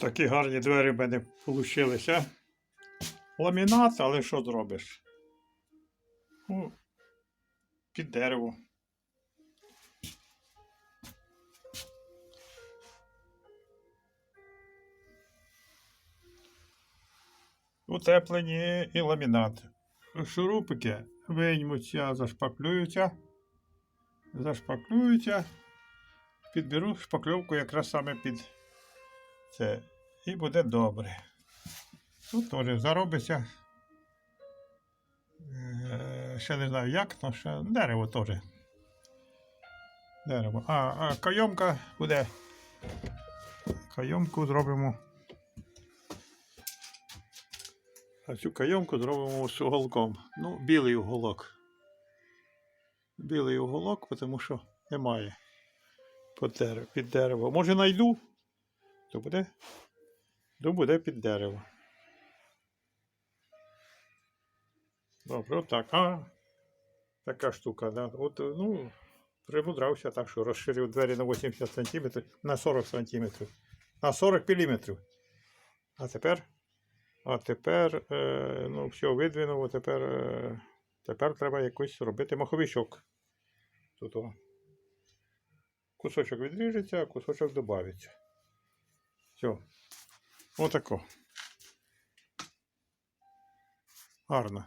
Такі гарні двері в мене вийшли. Ламінат, але що зробиш? Ну, під дерево. Утеплені і ламінат. Шурупики виймуться, зашпаклюються. Зашпаклюються. Підберу шпакльовку якраз саме під це. І буде добре. Тут теж заробиться. Е, Ще не знаю як, але ще дерево теж. Дерево. А, а кайомка буде. Кайомку зробимо. А цю кайомку зробимо з уголком. Ну, білий уголок. Білий уголок, тому що немає. Під дерево. Може знайду, то буде, то буде під дерево. Добре, отак. Така штука, да. От, ну, примудрався так, що розширив двері на 80 см, на 40 см, на 40 мм. А тепер, а тепер, е, ну, все видвинув, тепер, е, тепер треба якийсь робити маховичок. Тут. Кусочок відріжеться, а кусочок додається. Все. Отако. Гарно.